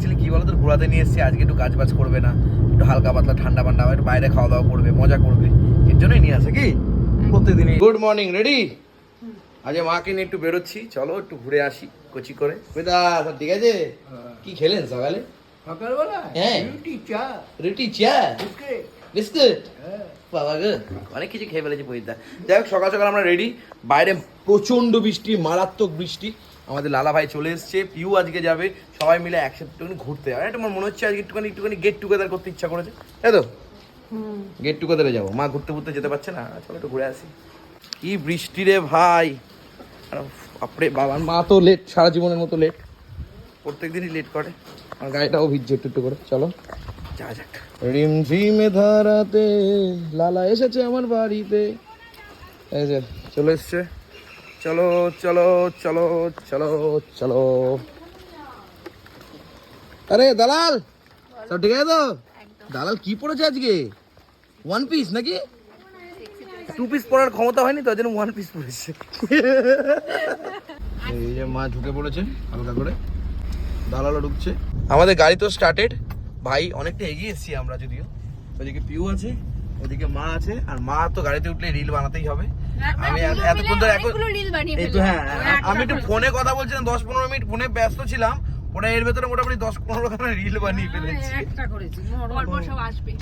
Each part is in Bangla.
অ্যাকচুয়ালি কি বলতো ঘোরাতে নিয়ে এসেছি আজকে একটু কাজ বাজ করবে না একটু হালকা পাতলা ঠান্ডা পান্ডা একটু বাইরে খাওয়া দাওয়া করবে মজা করবে এর জন্যই নিয়ে আসে কি? প্রত্যেকদিনই গুড মর্নিং রেডি আজ মাকে নিয়ে একটু বেরোচ্ছি চলো একটু ঘুরে আসি কোচি করে। বেদা ঠিক আছে? কি খেলেন সকালে? সকালবেলা হ্যাঁ। রুটি চা। রুটি চা? বিস্কুট। বিস্কুট? হ্যাঁ। বাবা গো অনেক কিছু খেয়ে ফেলেছি পরিদা যাই হোক সকাল সকাল আমরা রেডি বাইরে প্রচণ্ড বৃষ্টি মারাত্মক বৃষ্টি। আমাদের লালা ভাই চলে এসছে পিউ আজকে যাবে সবাই মিলে একসাথে একটুখানি ঘুরতে আর এটা আমার মনে হচ্ছে আজকে একটুখানি একটুখানি গেট টুগেদার করতে ইচ্ছা করেছে? তাই তো? গেট টুগেদারে যাব। মা ঘুরতে ঘুরতে যেতে পারছে না চলো একটু ঘুরে আসি। কি বৃষ্টি রে ভাই। আর বাপরে বাবার মা তো লেট সারা জীবনের মতো লেট প্রত্যেক দিনই লেট করে। আর গাড়িটাও ভিজছে একটু একটু করে চলো। যা যাক। রিম ঝিমে ধারাতে লালা এসেছে আমার বাড়িতে। এই যে চলে এসছে। চলো চলো চলো চলো চলো। আরে দালাল সব ঠিক আছে তো? দালাল কি পড়েছে আজকে? ওয়ান পিস নাকি? টু পিস পরার ক্ষমতা হয়নি তো জন্য ওয়ান পিস পড়েছে। এই যে মা ঢুকে পড়েছে হালকা করে। দালালও ঢুকছে। আমাদের গাড়ি তো স্টার্টেড ভাই অনেকটা এগিয়ে এসেছি আমরা যদিও। ওদিকে পিউ আছে ওদিকে মা আছে আর মা তো গাড়িতে উঠলে রিল বানাতেই হবে। আমি এতক্ষণ ধরে এখন এই তো হ্যাঁ আমি একটু ফোনে কথা বলছিলাম দশ পনেরো মিনিট ফোনে ব্যস্ত ছিলাম ওটা এর ভেতরে মোটামুটি দশ পনেরো খানা রিল বানিয়ে ফেলেছি।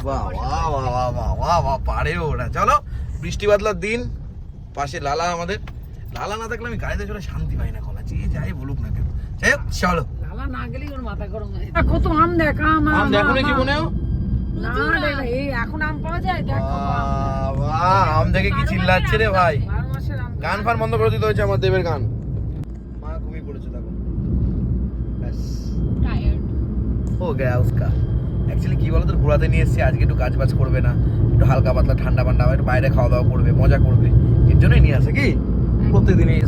বাহ বাহ বাহ বাহ বাহ বাহ বাহ পারে ওরা। চলো বৃষ্টি বাদলার দিন পাশে লালা আমাদের। লালা না থাকলে আমি গাড়িতে চলে শান্তি পাই না কলা যে যাই বলুক না কেন। চলো। লালা না গেলেই ওর মাথা গরম হয়ে যায়। কত আম দেখ আম দেখো না জীবনেও না রে ভাই, এখন আম পাওয়া যায়? দেখ বাহ, আম দেখে কি চিল্লাচ্ছে রে ভাই? গান ফান বন্ধ করে দিতে হয়েছে আমার দেবের গান। মা ঘুমিয়ে পড়েছে দেখো। ব্যাস। ও গয়া উসকা অ্যাকচুয়ালি কি বলতো ঘোরাতে নিয়ে এসেছি আজকে একটু কাজ বাজ করবে না। একটু হালকা পাতলা ঠান্ডা পান্ডা একটু বাইরে খাওয়া দাওয়া করবে মজা করবে। এর জন্যই নিয়ে আসে কি? প্রত্যেকদিনই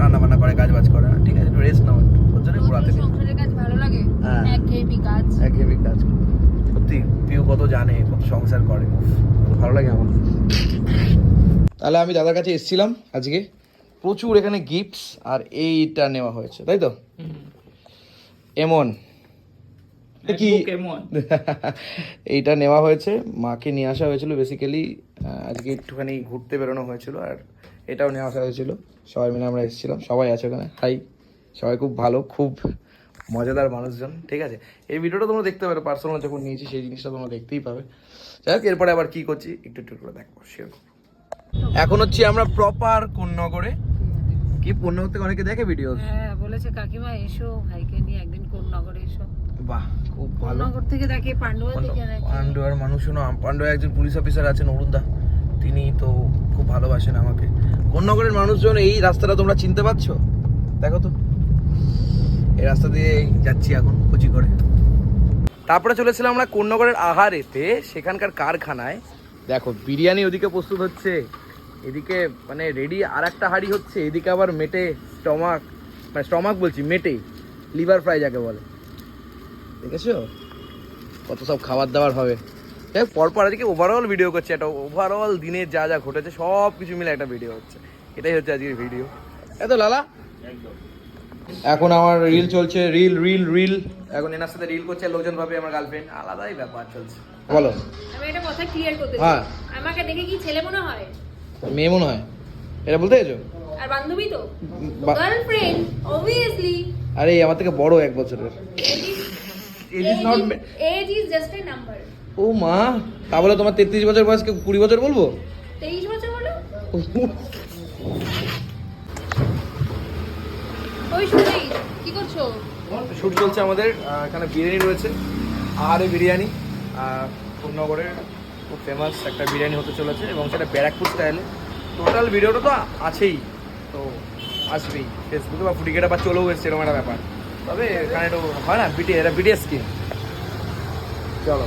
রান্না বান্না করে কাজ বাজ করে ঠিক আছে একটু রেস্ট নাও ওর জন্য ঘোরাতে নিয়ে ভালো লাগে? হ্যাঁ। একঘেয়েমি কাজ। একঘেয়েমি কাজ। সত্যি পিউ কত জানে কত সংসার করে। ভালো লাগে আমার। তাহলে আমি দাদার কাছে এসেছিলাম আজকে। প্রচুর এখানে গিফটস আর এইটা নেওয়া হয়েছে তাই তো? এমন। কি? এইটা নেওয়া হয়েছে মাকে নিয়ে আসা হয়েছিল বেসিক্যালি আজকে একটুখানি ঘুরতে বেরোনো হয়েছিল আর এটাও নিয়ে আসা হয়েছিল। সবাই মিলে আমরা এসেছিলাম সবাই আছে ওখানে। হাই সবাই খুব ভালো খুব মজাদার মানুষজন ঠিক আছে? এই ভিডিওটা তোমরা দেখতে পারো পার্সোনাল যখন নিয়েছি সেই জিনিসটা তোমরা দেখতেই পাবে। যাই হোক এরপরে আবার কি করছি একটু একটু করে দেখব শেয়ার করব এখন হচ্ছে আমরা প্রপার কোন্নগরে। কি পূর্ণগর থেকে অনেকে দেখে ভিডিও হ্যাঁ বলেছে কাকিমা এসো ভাইকে নিয়ে একদিন কোন নগরে এসো। বাহ খুব ভালো। থেকে দেখে পান্ডুয়া থেকে দেখে। পান্ডুয়ার মানুষ শোনো পান্ডুয়া একজন পুলিশ অফিসার আছেন অরুণদা। তিনি তো খুব ভালোবাসেন আমাকে। কোন্নগরের মানুষজন এই রাস্তাটা তোমরা চিনতে পারছ? দেখো তো। এই রাস্তা দিয়ে যাচ্ছি এখন কুচি করে। তারপরে চলেছিলাম আমরা কোন্নগরের আহারেতে, সেখানকার কারখানায়। দেখো, বিরিয়ানি ওদিকে প্রস্তুত হচ্ছে, এদিকে মানে রেডি আর একটা হাঁড়ি হচ্ছে, এদিকে আবার মেটে স্টমাক মানে স্টমাক বলছি, মেটে লিভার ফ্রাই যাকে বলে। দেখেছ? কত সব খাবার দাবার হবে। দেখ পরপর আজকে ওভারঅল ভিডিও করছে, একটা ওভারঅল দিনে যা যা ঘটেছে সব কিছু মিলে একটা ভিডিও হচ্ছে। এটাই হচ্ছে আজকের ভিডিও এত লালা? এখন আমার রিল চলছে রিল রিল রিল এখন এনার সাথে রিল করছে লোকজন ভাবে আমার গার্লফ্রেন্ড আলাদাই ব্যাপার চলছে। বলো। আমি একটা কথা ক্লিয়ার করতে হ্যাঁ। আমাকে দেখে কি ছেলে মনে হয়? মেয়ে মনে হয়। এটা বলতে গেছো আর বান্ধবী তো। গার্লফ্রেন্ড অবভিয়াসলি আরে আমার থেকে বড় এক বছরের। Is not ma- age is just a number ও মা তা বলে তোমার তেত্রিশ বছর বয়সকে কুড়ি বছর বলব? তেইশ বছর হলো? ওই শুট চলছে আমাদের এখানে বিরিয়ানি রয়েছে আহারে বিরিয়ানি আহ, কোন্নগরের খুব ফেমাস একটা বিরিয়ানি হতে চলেছে এবং সেটা ব্যারাকপুর স্টাইলে টোটাল ভিডিওটা তো আছেই তো আসবেই। ফেসবুকে বা ফুটিকেটা বা চলেও এসছে এরকম একটা ব্যাপার। তবে এখানে একটু হয় না বিটি এটা বিটিএস স্কিম চলো।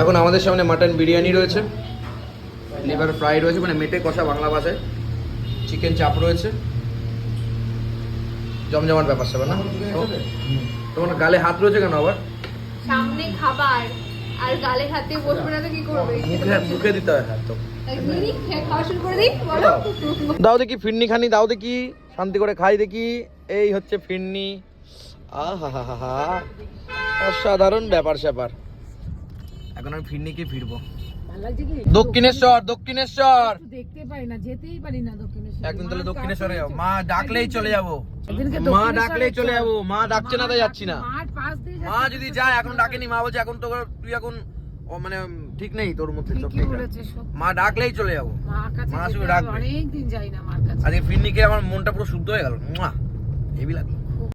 এখন আমাদের সামনে মাটন বিরিয়ানি রয়েছে লিভার ফ্রাই রয়েছে মানে মেটে কষা বাংলা ভাষায়। চিকেন চাপ রয়েছে। জমজমাট ব্যাপার স্যাপার না? তোমার গালে হাত রয়েছে কেন আবার? সামনে খাবার আর গালে হাতে বসবে না তো কি করবে? মুখে মুখে দিতে হয় হাত তো। বলো। দাও দেখি ফিরনি খানি দাও দেখি শান্তি করে খাই দেখি। এই হচ্ছে ফিরনি। আহা হা হা। অসাধারণ ব্যাপার স্যাপার। এখন আমি ফিরনিকে ফিরবো? ভালো লাগছে কি দক্ষিণেশ্বর! দক্ষিণেশ্বর দেখতে পাই না যেতেই পারি না দক্ষিণেশ্বর। একদিন তাহলে দক্ষিণেশ্বরে যাব। মা ডাকলেই চলে যাব। মা ডাকলেই চলে যাব মা ডাকছে না তাই যাচ্ছি না। মা যদি যায় এখন ডাকেনি মা বলছে এখন তো তুই এখন ও মানে ঠিক নেই তোর মধ্যে সব ঠিক মা ডাকলেই চলে যাব। মা শুধু ডাকবে। অনেকদিন যাই না মার কাছে। আজকে ফিরনিকে আমার মনটা পুরো শুদ্ধ হয়ে গেল। মুয়া হেভি লাগল।